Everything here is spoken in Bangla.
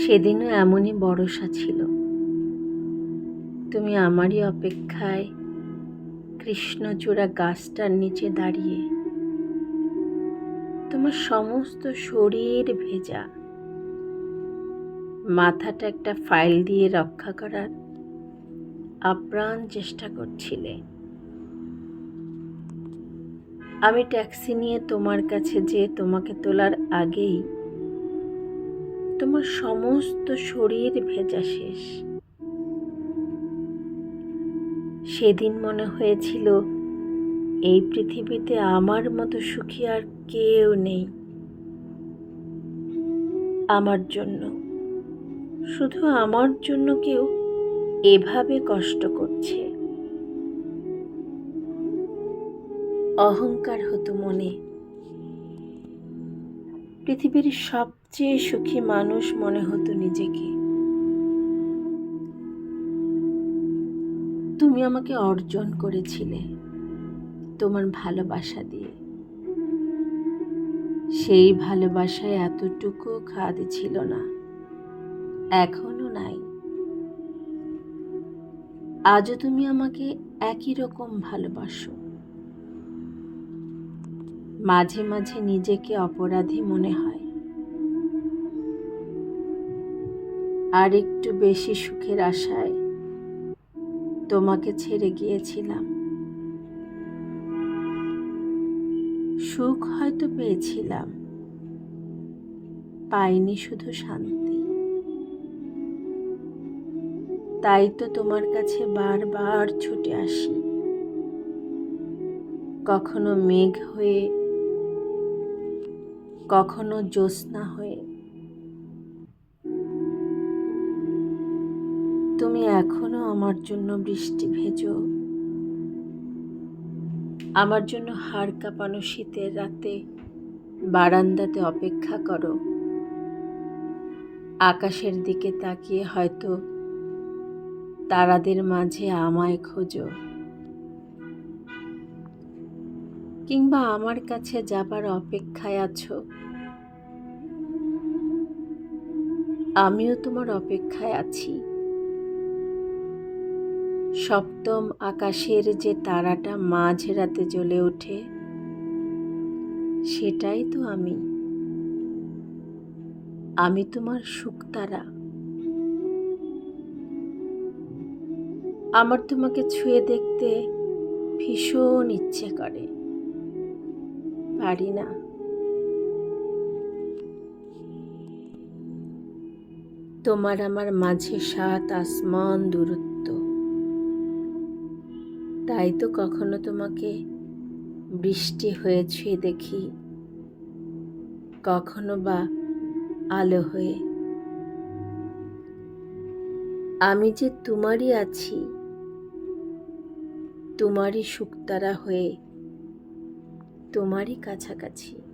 সেদিনও এমনই বড়সা ছিল। তুমি আমারই অপেক্ষায় কৃষ্ণচূড়া গাছটার নিচে দাঁড়িয়ে, তোমার সমস্ত শরীর ভেজা, মাথাটা একটা ফাইল দিয়ে রক্ষা করার আপ্রাণ চেষ্টা করছিলে। আমি ট্যাক্সি নিয়ে তোমার কাছে যে তোমাকে তোলার আগেই তোমার সমস্ত শরীর ভেজা শেষ। সেদিন মনে হয়েছিল, এই পৃথিবীতে আমার মতো সুখী আর কেউ নেই। আমার জন্য, শুধু আমার জন্য কেউ এভাবে কষ্ট করছে। অহংকার হতো মনে। পৃথিবীর সবচেয়ে সুখী মানুষ মনে হতো নিজেকে। তুমি আমাকে অর্জন করেছিলে তোমার ভালোবাসা দিয়ে। সেই ভালোবাসায় এতটুকু খাদ ছিল না, এখনও নাই। আজও তুমি আমাকে একই রকম ভালোবাসো। মাঝে মাঝে নিজেকে অপরাধী মনে হয়। আর একটু বেশি সুখের আশায় তোমাকে ছেড়ে গিয়েছিলাম। সুখ হয়তো পেয়েছিলাম। পাইনি শুধু শান্তি। তাই তো তোমার কাছে বারবার ছুটে আসি। কখনো মেঘ হয়ে কখনো জ্যোৎস্না হয়ে। তুমি এখনও আমার জন্য বৃষ্টি ভেজো। আমার জন্য হাড় কাঁপানো শীতের রাতে বারান্দাতে অপেক্ষা করো। আকাশের দিকে তাকিয়ে হয়তো তারাদের মাঝে আমায় খোঁজো। কিংবা আমার কাছে যাবার অপেক্ষায় আছো? আমিও তোমার অপেক্ষায় আছি। সপ্তম আকাশের যে তারাটা মাঝ রাতে জ্বলে ওঠে, সেটাই তো আমি। আমি তোমার শুকতারা আমার তোমাকে ছুঁয়ে দেখতে ভীষণ ইচ্ছে করে। পারি না। তোমার আমার মাঝে সাত আসমান দূরত্ব। তাই তো কখনো তোমাকে বৃষ্টি হয়ে ছুঁয়ে দেখি। কখনো বা আলো হয়ে। আমি যে তোমারই আছি, তোমারই শুকতারা হয়ে তোমারই কাছাকাছি।